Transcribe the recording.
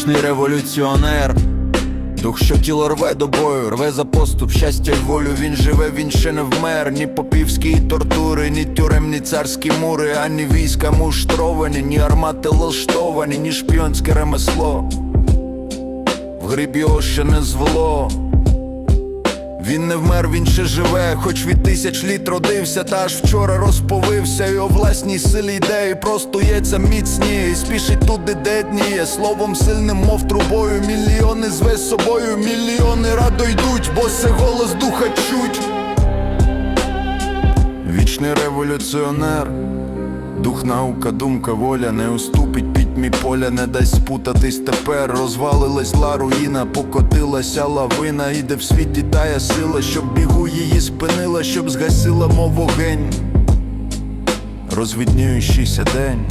Вічний революціонер. Дух, що тіло рве до бою, рве за поступ, щастя й волю. Він живе, він ще не вмер. Ні попівські тортури, ні тюремні царські мури, ані війська муштровані, ні армати лаштовані, ні шпіонське ремесло. В гриб його ще не звело. Він не вмер, він ще живе, хоч від тисяч літ родився, та аж вчора розповився, і о власній силі ідеї простується міцніє, і спішить туди, де дніє, словом сильним, мов трубою, мільйони зве собою, мільйони радо йдуть, бо це голос духа чуть. Вічний революціонер. Дух, наука, думка, воля не уступить пітьмі поля, не дасть спутатись тепер. Розвалилась ла руїна, покотилася лавина, іде в світі тая сила, щоб бігу її спинила, щоб згасила мов вогень. Розвіднюючийся день.